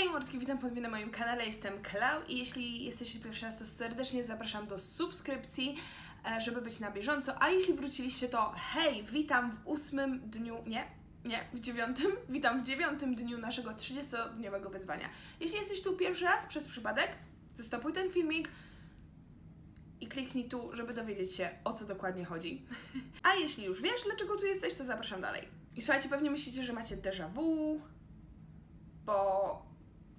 Hej mordki, witam ponownie na moim kanale, jestem Klau i jeśli jesteście pierwszy raz, to serdecznie zapraszam do subskrypcji, e, żeby być na bieżąco, a jeśli wróciliście, to hej, witam w ósmym dniu, nie, nie, w dziewiątym, witam w dziewiątym dniu naszego 30-dniowego wyzwania. Jeśli jesteś tu pierwszy raz przez przypadek, zastopuj ten filmik i kliknij tu, żeby dowiedzieć się, o co dokładnie chodzi. A jeśli już wiesz, dlaczego tu jesteś, to zapraszam dalej. I słuchajcie, pewnie myślicie, że macie déjà vu, bo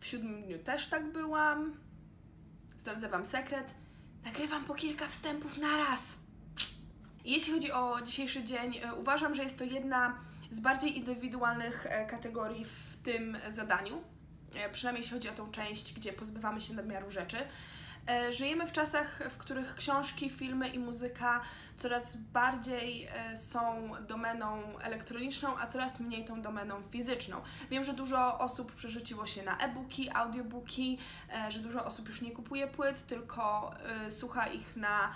w siódmym dniu też tak byłam. Zdradzę Wam sekret. Nagrywam po kilka wstępów na raz. Jeśli chodzi o dzisiejszy dzień, e, uważam, że jest to jedna z bardziej indywidualnych e, kategorii w tym zadaniu. E, przynajmniej jeśli chodzi o tą część, gdzie pozbywamy się nadmiaru rzeczy. E, żyjemy w czasach, w których książki, filmy i muzyka coraz bardziej e, są domeną elektroniczną, a coraz mniej tą domeną fizyczną. Wiem, że dużo osób przerzuciło się na e-booki, audiobooki, e, że dużo osób już nie kupuje płyt, tylko słucha ich na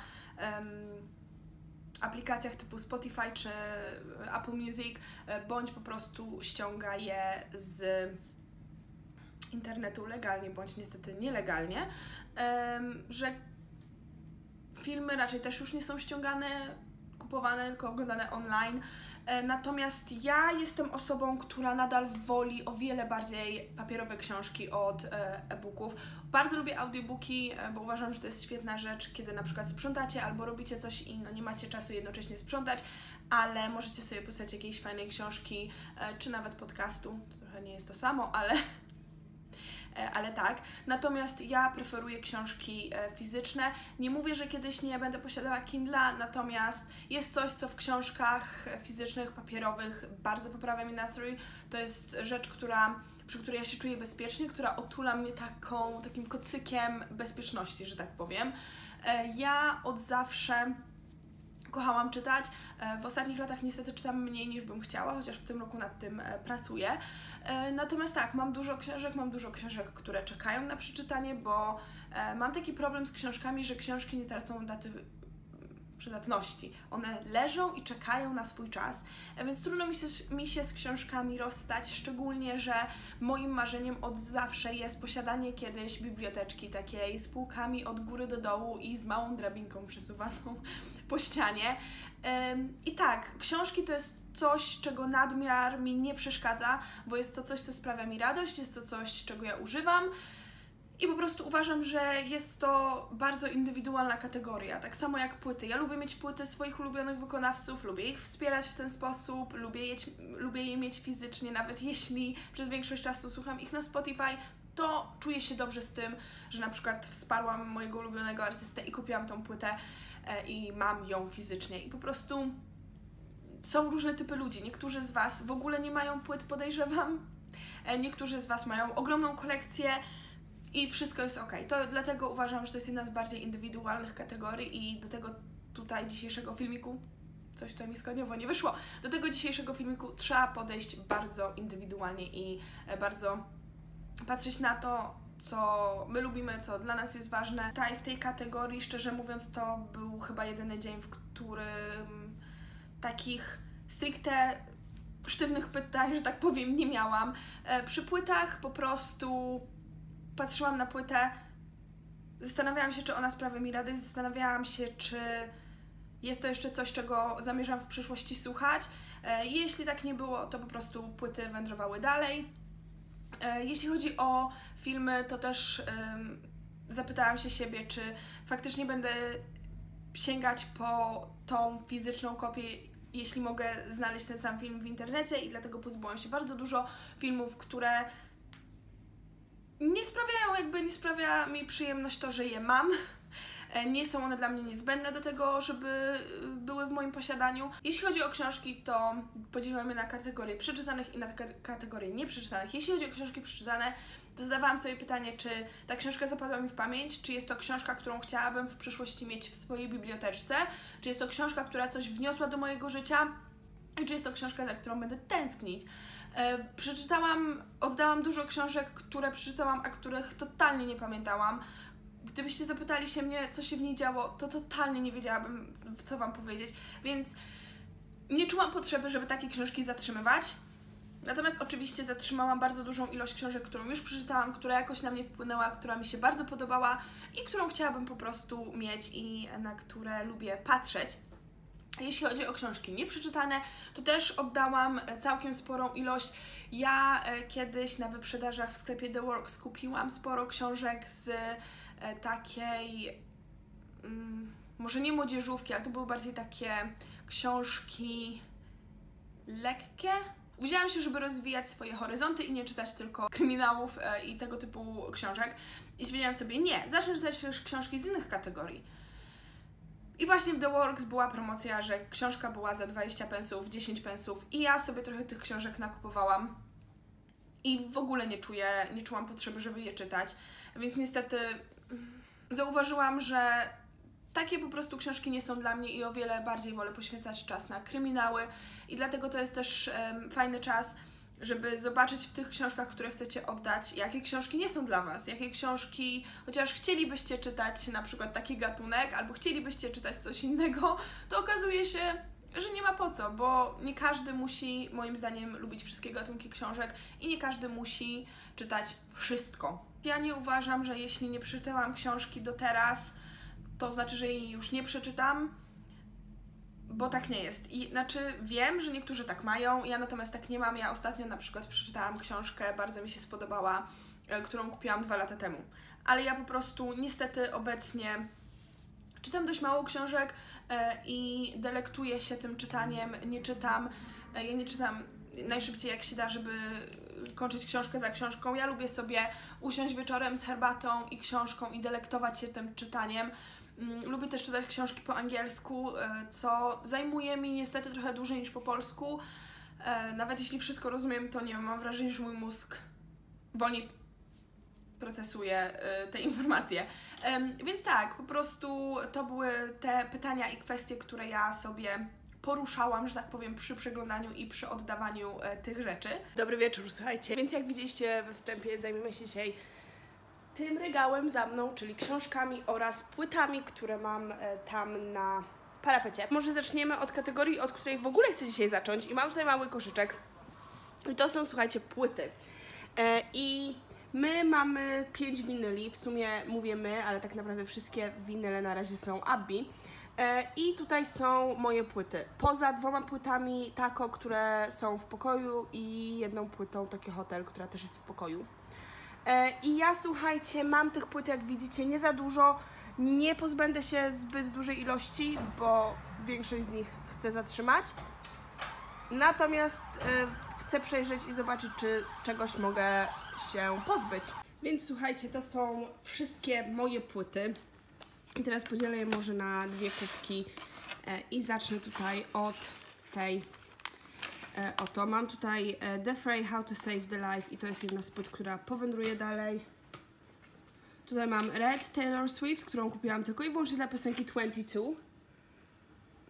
aplikacjach typu Spotify czy Apple Music, bądź po prostu ściąga je z internetu legalnie bądź niestety nielegalnie, że filmy raczej też już nie są ściągane, kupowane, tylko oglądane online. E, natomiast ja jestem osobą, która nadal woli o wiele bardziej papierowe książki od e, e-booków. Bardzo lubię audiobooki, e, bo uważam, że to jest świetna rzecz, kiedy na przykład sprzątacie albo robicie coś i no nie macie czasu jednocześnie sprzątać, ale możecie sobie posłuchać jakiejś fajnej książki, czy nawet podcastu. To trochę nie jest to samo, ale ale tak. Natomiast ja preferuję książki e, fizyczne. Nie mówię, że kiedyś nie będę posiadała Kindla, natomiast jest coś, co w książkach fizycznych, papierowych bardzo poprawia mi nastrój. To jest rzecz, która, przy której ja się czuję bezpiecznie, która otula mnie taką, takim kocykiem bezpieczności, że tak powiem. E, ja od zawsze kochałam czytać. E, w ostatnich latach niestety czytam mniej niż bym chciała, chociaż w tym roku nad tym e, pracuję. E, natomiast tak, mam dużo książek, mam dużo książek, które czekają na przeczytanie, bo mam taki problem z książkami, że książki nie tracą daty przydatności. One leżą i czekają na swój czas, więc trudno mi się, mi się z książkami rozstać, szczególnie, że moim marzeniem od zawsze jest posiadanie kiedyś biblioteczki takiej z półkami od góry do dołu i z małą drabinką przesuwaną po ścianie. I tak, książki to jest coś, czego nadmiar mi nie przeszkadza, bo jest to coś, co sprawia mi radość, jest to coś, czego ja używam. I po prostu uważam, że jest to bardzo indywidualna kategoria, tak samo jak płyty. Ja lubię mieć płyty swoich ulubionych wykonawców, lubię ich wspierać w ten sposób, lubię je, lubię je mieć fizycznie, nawet jeśli przez większość czasu słucham ich na Spotify, to czuję się dobrze z tym, że na przykład wsparłam mojego ulubionego artystę i kupiłam tą płytę e, i mam ją fizycznie. I po prostu są różne typy ludzi. Niektórzy z Was w ogóle nie mają płyt, podejrzewam. E, niektórzy z Was mają ogromną kolekcję i wszystko jest ok. To dlatego uważam, że to jest jedna z bardziej indywidualnych kategorii i do tego tutaj dzisiejszego filmiku coś tutaj mi składniowo nie wyszło. Do tego dzisiejszego filmiku trzeba podejść bardzo indywidualnie i e, bardzo patrzeć na to, co my lubimy, co dla nas jest ważne. Tutaj w tej kategorii, szczerze mówiąc, to był chyba jedyny dzień, w którym takich stricte sztywnych pytań, że tak powiem, nie miałam. E, przy płytach po prostu patrzyłam na płytę, zastanawiałam się, czy ona sprawia mi radość, zastanawiałam się, czy jest to jeszcze coś, czego zamierzam w przyszłości słuchać. E, jeśli tak nie było, to po prostu płyty wędrowały dalej. E, jeśli chodzi o filmy, to też zapytałam się siebie, czy faktycznie będę sięgać po tą fizyczną kopię, jeśli mogę znaleźć ten sam film w internecie i dlatego pozbyłam się bardzo dużo filmów, które nie sprawiają, jakby nie sprawia mi przyjemność to, że je mam. E, nie są one dla mnie niezbędne do tego, żeby y, były w moim posiadaniu. Jeśli chodzi o książki, to podzieliłam je na kategorie przeczytanych i na kategorie nieprzeczytanych. Jeśli chodzi o książki przeczytane, to zadawałam sobie pytanie, czy ta książka zapadła mi w pamięć, czy jest to książka, którą chciałabym w przyszłości mieć w swojej biblioteczce, czy jest to książka, która coś wniosła do mojego życia, i czy jest to książka, za którą będę tęsknić. E, przeczytałam, oddałam dużo książek, które przeczytałam, a których totalnie nie pamiętałam. Gdybyście zapytali się mnie, co się w niej działo, to totalnie nie wiedziałabym, co Wam powiedzieć, więc nie czułam potrzeby, żeby takie książki zatrzymywać. Natomiast oczywiście zatrzymałam bardzo dużą ilość książek, którą już przeczytałam, która jakoś na mnie wpłynęła, która mi się bardzo podobała i którą chciałabym po prostu mieć i na które lubię patrzeć. Jeśli chodzi o książki nieprzeczytane, to też oddałam całkiem sporą ilość. Ja e, kiedyś na wyprzedażach w sklepie The Works kupiłam sporo książek z e, takiej, mm, może nie młodzieżówki, ale to były bardziej takie książki lekkie. Wzięłam się, żeby rozwijać swoje horyzonty i nie czytać tylko kryminałów e, i tego typu książek. I stwierdziłam sobie, nie, zacznę czytać też książki z innych kategorii. I właśnie w The Works była promocja, że książka była za 20 pensów, 10 pensów i ja sobie trochę tych książek nakupowałam i w ogóle nie czuję, nie czułam potrzeby, żeby je czytać. Więc niestety zauważyłam, że takie po prostu książki nie są dla mnie i o wiele bardziej wolę poświęcać czas na kryminały i dlatego to jest też um, fajny czas, żeby zobaczyć w tych książkach, które chcecie oddać, jakie książki nie są dla Was, jakie książki, chociaż chcielibyście czytać na przykład taki gatunek, albo chcielibyście czytać coś innego, to okazuje się, że nie ma po co, bo nie każdy musi, moim zdaniem, lubić wszystkie gatunki książek i nie każdy musi czytać wszystko. Ja nie uważam, że jeśli nie przeczytałam książki do teraz, to znaczy, że jej już nie przeczytam, bo tak nie jest. I znaczy wiem, że niektórzy tak mają, ja natomiast tak nie mam. Ja ostatnio na przykład przeczytałam książkę, bardzo mi się spodobała, e, którą kupiłam dwa lata temu. Ale ja po prostu niestety obecnie czytam dość mało książek e, i delektuję się tym czytaniem. Nie czytam, e, ja nie czytam najszybciej jak się da, żeby kończyć książkę za książką. Ja lubię sobie usiąść wieczorem z herbatą i książką i delektować się tym czytaniem. Mm, lubię też czytać książki po angielsku, e, co zajmuje mi niestety trochę dłużej niż po polsku. E, nawet jeśli wszystko rozumiem, to nie wiem, mam wrażenie, że mój mózg wolniej procesuje e, te informacje. Więc tak, po prostu to były te pytania i kwestie, które ja sobie poruszałam, że tak powiem, przy przeglądaniu i przy oddawaniu tych rzeczy. Dobry wieczór, słuchajcie. Więc jak widzieliście we wstępie, zajmiemy się dzisiaj tym regałem za mną, czyli książkami oraz płytami, które mam e, tam na parapecie. Może zaczniemy od kategorii, od której w ogóle chcę dzisiaj zacząć i mam tutaj mały koszyczek. I to są, słuchajcie, płyty. E, I my mamy pięć winyli, w sumie mówię my, ale tak naprawdę wszystkie winyle na razie są Abby. E, I tutaj są moje płyty. Poza dwoma płytami Taco, które są w pokoju i jedną płytą Tokyo Hotel, która też jest w pokoju. E, I ja słuchajcie, mam tych płyt, jak widzicie, nie za dużo. Nie pozbędę się zbyt dużej ilości, bo większość z nich chcę zatrzymać. Natomiast y, chcę przejrzeć i zobaczyć, czy czegoś mogę się pozbyć. Więc słuchajcie, to są wszystkie moje płyty. I teraz podzielę je może na dwie kubki y, i zacznę tutaj od tej E, oto, mam tutaj e, The Fray How to Save the Life i to jest jedna z płyt, która powędruje dalej. Tutaj mam Red Taylor Swift, którą kupiłam tylko i wyłącznie dla piosenki 22.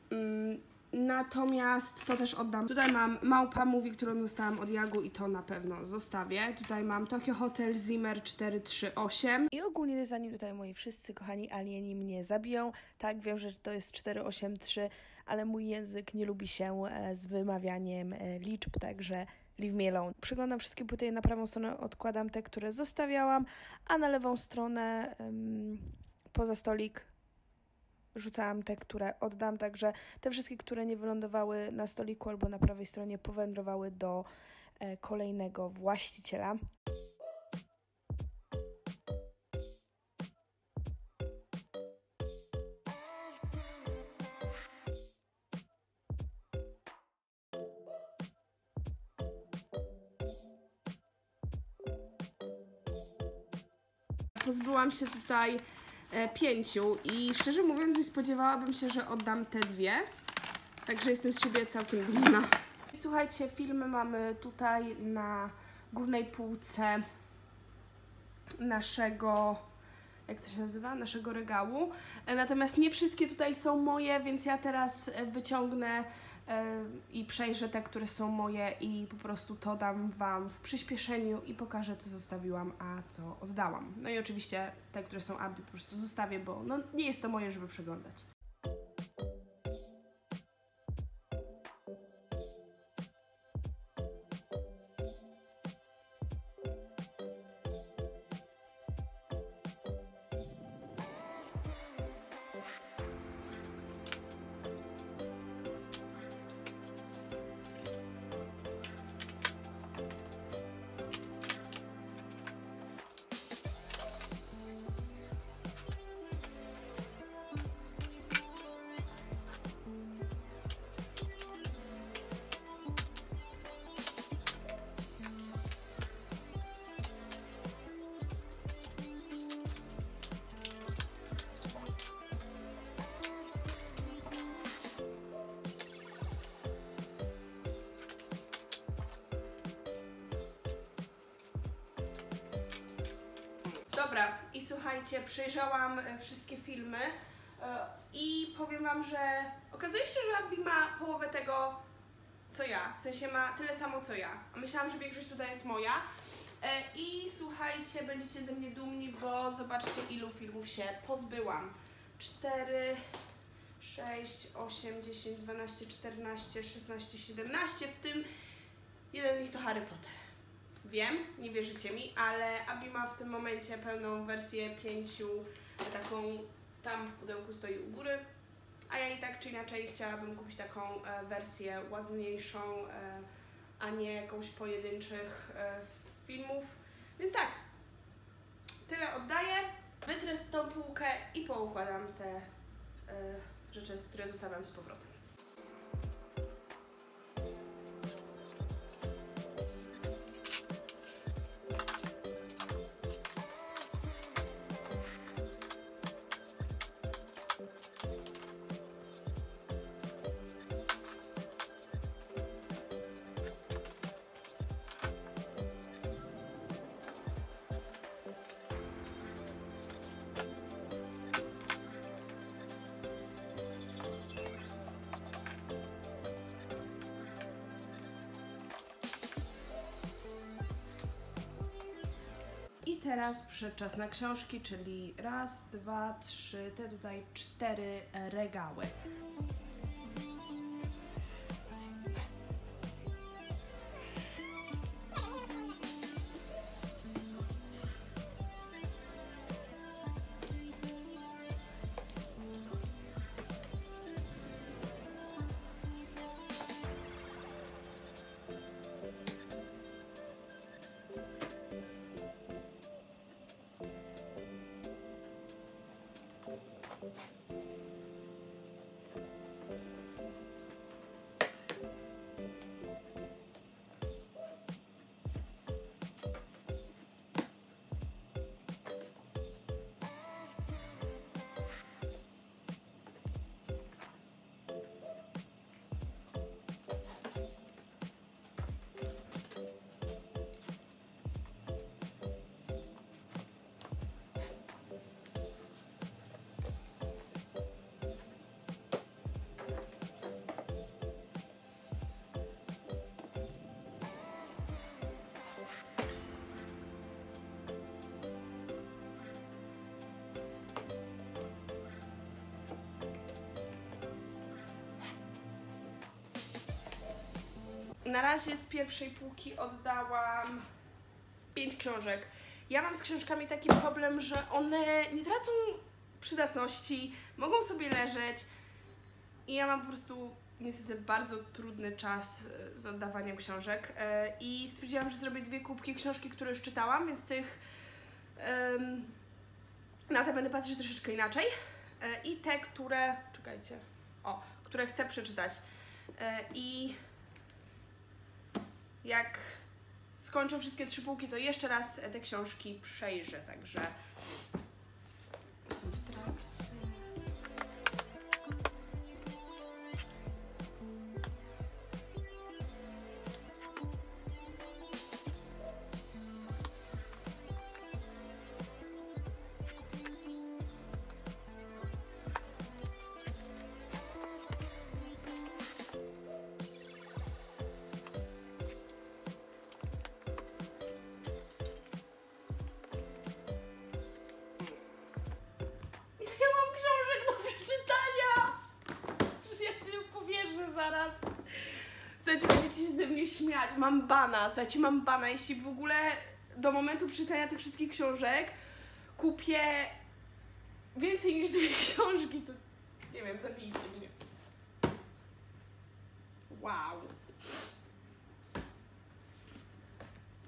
Mm, natomiast to też oddam. Tutaj mam Małpa Movie, którą dostałam od Jagu i to na pewno zostawię. Tutaj mam Tokyo Hotel Zimmer 438. I ogólnie zanim tutaj moi wszyscy kochani alieni mnie zabiją, tak wiem, że to jest 483 ale mój język nie lubi się e, z wymawianiem e, liczb, także leave me alone. Przeglądam wszystkie płyty, na prawą stronę odkładam te, które zostawiałam, a na lewą stronę um, poza stolik rzucałam te, które oddam, także te wszystkie, które nie wylądowały na stoliku albo na prawej stronie powędrowały do e, kolejnego właściciela. pozbyłam się tutaj pięciu i szczerze mówiąc nie spodziewałabym się, że oddam te dwie. Także jestem z siebie całkiem dumna. Słuchajcie, filmy mamy tutaj na górnej półce naszego jak to się nazywa, naszego regału. E, natomiast nie wszystkie tutaj są moje, więc ja teraz e, wyciągnę i przejrzę te, które są moje i po prostu to dam Wam w przyspieszeniu i pokażę, co zostawiłam, a co oddałam. No i oczywiście te, które są aby po prostu zostawię, bo no, nie jest to moje, żeby przeglądać. Dobra, i słuchajcie, przejrzałam e, wszystkie filmy e, i powiem Wam, że okazuje się, że Abby ma połowę tego, co ja. W sensie ma tyle samo, co ja. A myślałam, że większość tutaj jest moja. E, I słuchajcie, będziecie ze mnie dumni, bo zobaczcie, ilu filmów się pozbyłam. 4, 6, 8, 10, 12, 14, 16, 17, w tym jeden z nich to Harry Potter. Wiem, nie wierzycie mi, ale Abi ma w tym momencie pełną wersję pięciu, taką tam w pudełku stoi u góry, a ja i tak czy inaczej chciałabym kupić taką e, wersję ładniejszą, e, a nie jakąś pojedynczych e, filmów. Więc tak, tyle oddaję, wytrę tą półkę i poukładam te rzeczy, które zostawiam z powrotem. Teraz przyszedł czas na książki, czyli raz, dwa, trzy, te tutaj cztery regały. Tschüss. Na razie z pierwszej półki oddałam pięć książek. Ja mam z książkami taki problem, że one nie tracą przydatności, mogą sobie leżeć i ja mam po prostu niestety bardzo trudny czas e, z oddawaniem książek e, i stwierdziłam, że zrobię dwie kubki książki, które już czytałam, więc tych na te będę patrzeć troszeczkę inaczej E, i te, które, czekajcie, o, które chcę przeczytać i jak skończę wszystkie trzy półki, to jeszcze raz te książki przejrzę, także bana, słuchajcie, mam bana. Jeśli w ogóle do momentu czytania tych wszystkich książek kupię więcej niż dwie książki, to nie wiem, zabijcie mnie. Wow.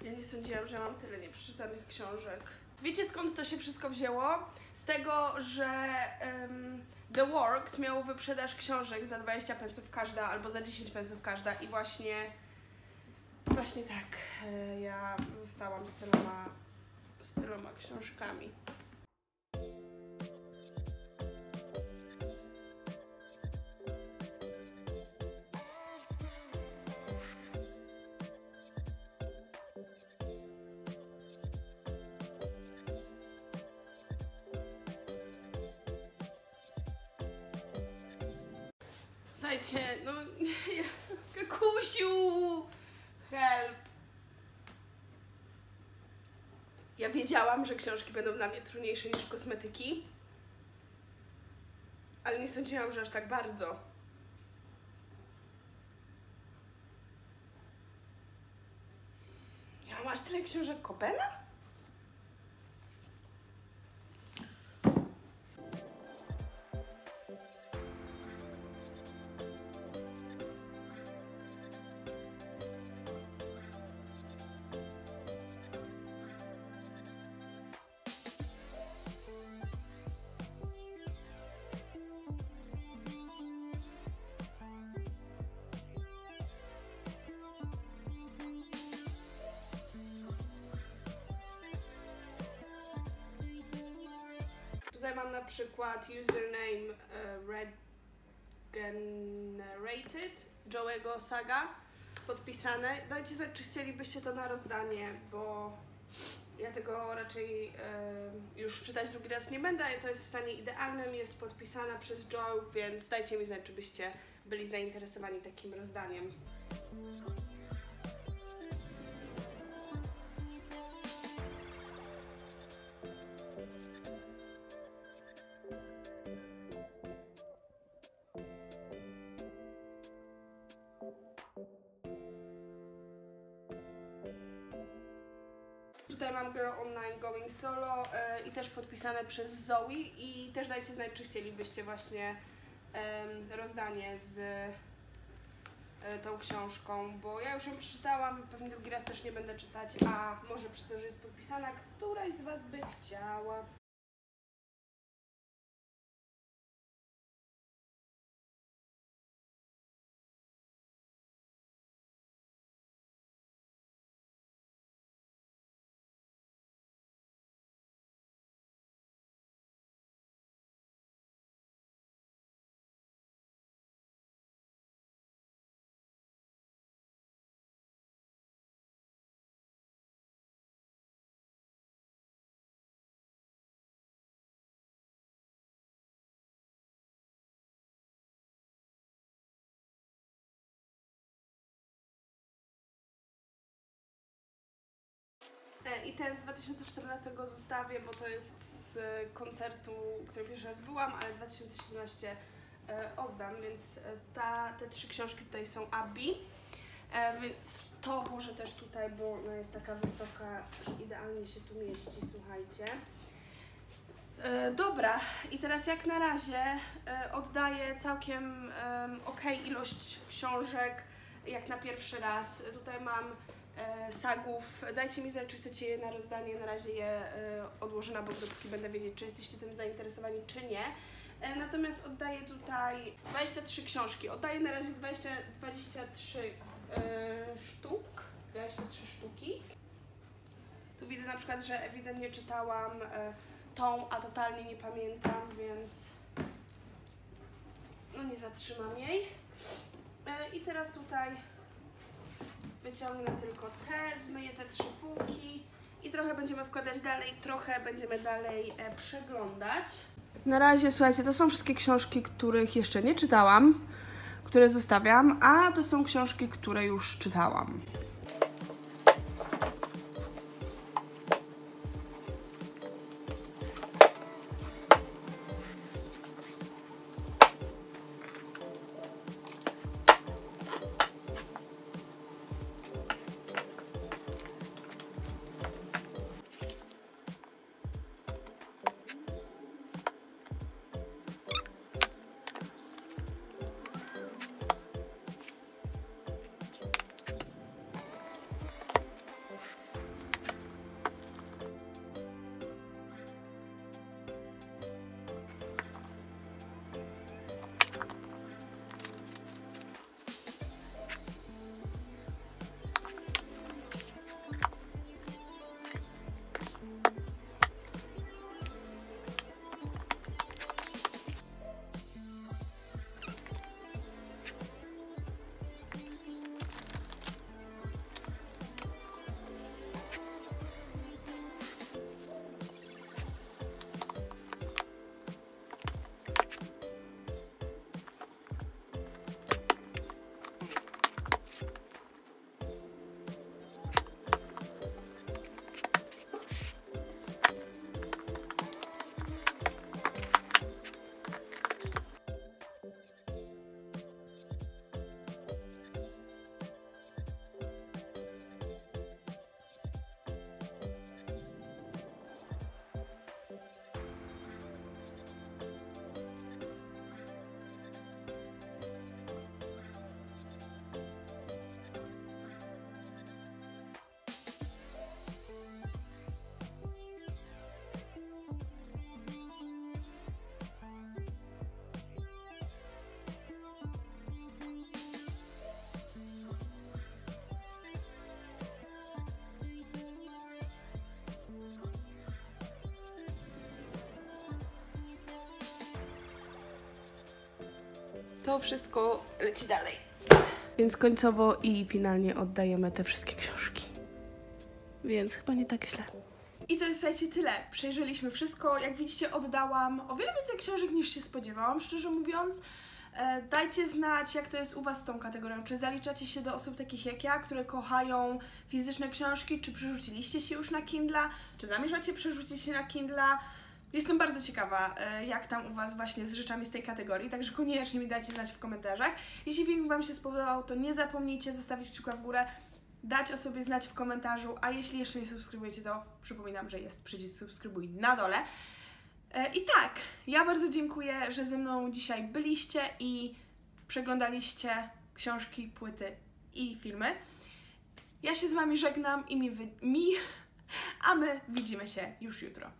Ja nie sądziłam, że mam tyle nieprzeczytanych książek. Wiecie skąd to się wszystko wzięło? Z tego, że em, The Works miało wyprzedaż książek za 20 pensów każda albo za 10 pensów każda i właśnie Właśnie tak. E, ja zostałam z tyloma, z tyloma książkami. Słuchajcie, no... Kakusiu! Help! Ja wiedziałam, że książki będą dla mnie trudniejsze niż kosmetyki, ale nie sądziłam, że aż tak bardzo. Ja aż tyle książek Kopena? Tutaj mam na przykład username e, regenerated Joe'ego Saga podpisane. Dajcie znać, czy chcielibyście to na rozdanie, bo ja tego raczej e, już czytać drugi raz nie będę, to jest w stanie idealnym, jest podpisana przez Joe, więc dajcie mi znać, czy byście byli zainteresowani takim rozdaniem. Online Going Solo e, i też podpisane przez Zoe i też dajcie znać, czy chcielibyście właśnie rozdanie z e, tą książką, bo ja już ją przeczytałam, pewnie drugi raz też nie będę czytać, a może przez to, że jest podpisana, któraś z Was by chciała. I ten z 2014 zostawię, bo to jest z koncertu, który pierwszy raz byłam, ale 2017 e, oddam, więc e, ta, te trzy książki tutaj są Abby. E, więc to może też tutaj, bo ona jest taka wysoka, że idealnie się tu mieści, słuchajcie. Dobra, i teraz jak na razie oddaję całkiem em, ok ilość książek, jak na pierwszy raz. Tutaj mam sagów. Dajcie mi znać, czy chcecie je na rozdanie. Na razie je e, odłożę na bok, dopóki będę wiedzieć, czy jesteście tym zainteresowani, czy nie. E, natomiast oddaję tutaj 23 książki. Oddaję na razie 20, 23 e, sztuk. 23 sztuki. Tu widzę na przykład, że ewidentnie czytałam e, tą, a totalnie nie pamiętam, więc no nie zatrzymam jej. E, I teraz tutaj wyciągnę tylko te, zmyję te trzy półki i trochę będziemy wkładać dalej, trochę będziemy dalej e, przeglądać. Na razie, słuchajcie, to są wszystkie książki, których jeszcze nie czytałam, które zostawiam, a to są książki, które już czytałam. To wszystko leci dalej. Więc końcowo i finalnie oddajemy te wszystkie książki. Więc chyba nie tak źle. I to jest słuchajcie tyle. Przejrzeliśmy wszystko. Jak widzicie, oddałam o wiele więcej książek niż się spodziewałam, szczerze mówiąc. E, dajcie znać, jak to jest u Was z tą kategorią. Czy zaliczacie się do osób takich jak ja, które kochają fizyczne książki? Czy przerzuciliście się już na Kindla? Czy zamierzacie przerzucić się na Kindla? Jestem bardzo ciekawa, e, jak tam u Was właśnie z rzeczami z tej kategorii, także koniecznie mi dajcie znać w komentarzach. Jeśli film Wam się spodobał, to nie zapomnijcie zostawić kciuka w górę, dać o sobie znać w komentarzu, a jeśli jeszcze nie subskrybujecie, to przypominam, że jest przycisk subskrybuj na dole. E, I tak, ja bardzo dziękuję, że ze mną dzisiaj byliście i przeglądaliście książki, płyty i filmy. Ja się z Wami żegnam i mi, mi a my widzimy się już jutro.